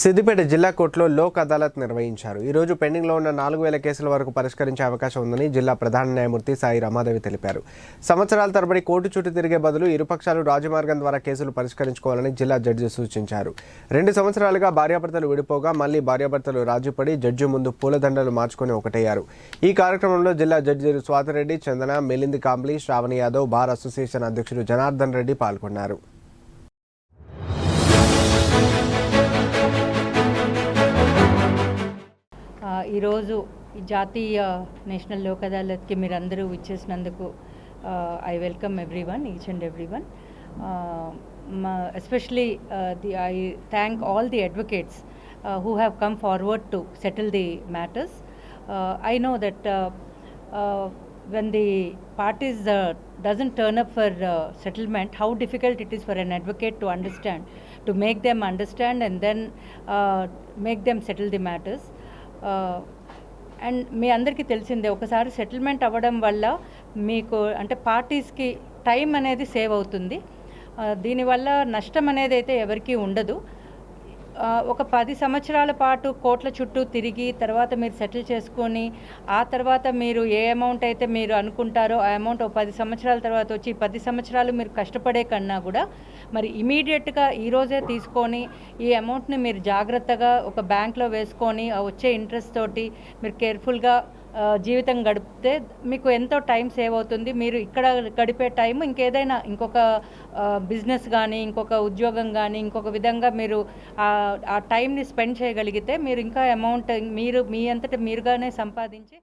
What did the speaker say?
సిద్దిపేట జిల్లా కోర్టులో లోక్ అదాలత్ నిర్వహించారు. ఈరోజు పెండింగ్లో ఉన్న నాలుగు వేల కేసుల వరకు పరిష్కరించే అవకాశం ఉందని జిల్లా ప్రధాన న్యాయమూర్తి సాయి రమాదేవి తెలిపారు. సంవత్సరాల తరబడి కోర్టు చుట్టూ తిరిగే బదులు ఇరుపక్షాలు రాజమార్గం ద్వారా కేసులు పరిష్కరించుకోవాలని జిల్లా జడ్జి సూచించారు. రెండు సంవత్సరాలుగా భార్యాభర్తలు విడిపోగా మళ్ళీ భార్యాభర్తలు రాజీపడి జడ్జి ముందు పూలదండలు మార్చుకొని ఒకటయ్యారు. ఈ కార్యక్రమంలో జిల్లా జడ్జిలు స్వాతిరెడ్డి చందన మిలింది కాంబ్లీ శ్రావణి యాదవ్ బార్ అసోసియేషన్ అధ్యక్షుడు జనార్దన్ రెడ్డి పాల్గొన్నారు. ఈరోజు ఈ జాతీయ నేషనల్ లోక్ అదాలత్కి మీరందరూ ఇచ్చేసినందుకు I welcome every one each and every one especially the I thank all the advocates who have come forward to settle the matters I know that when the parties uh, doesn't turn up for uh, settlement how difficult it is for an advocate to understand to make them understand and then uh, make them settle the matters uh, And మీ అందరికీ తెలిసిందే ఒకసారి settlement అవ్వడం వల్ల మీకు అంటే పార్టీస్కి time అనేది save అవుతుంది. దీనివల్ల నష్టం అనేది అయితే ఎవరికీ ఉండదు. ఒక పది సంవత్సరాల పాటు కోట్ల చుట్టూ తిరిగి తర్వాత మీరు సెటిల్ చేసుకొని ఆ తర్వాత మీరు ఏ అమౌంట్ అయితే మీరు అనుకుంటారో ఆ అమౌంట్ ఒక పది సంవత్సరాల తర్వాత వచ్చి పది సంవత్సరాలు మీరు కష్టపడే కన్నా కూడా మరి ఇమీడియట్గా ఈరోజే తీసుకొని ఈ అమౌంట్ని మీరు జాగ్రత్తగా ఒక బ్యాంక్లో వేసుకొని ఆ వచ్చే ఇంట్రెస్ట్ తోటి మీరు కేర్ఫుల్గా జీవితం గడిపితే మీకు ఎంతో టైం సేవ్ అవుతుంది. మీరు ఇక్కడ గడిపే టైం ఇంకేదైనా ఇంకొక బిజినెస్ కానీ ఇంకొక ఉద్యోగం కానీ ఇంకొక విధంగా మీరు ఆ ఆ టైంని స్పెండ్ చేయగలిగితే మీరు ఇంకా అమౌంట్ మీరు మీ అంతటి మీరుగానే సంపాదించి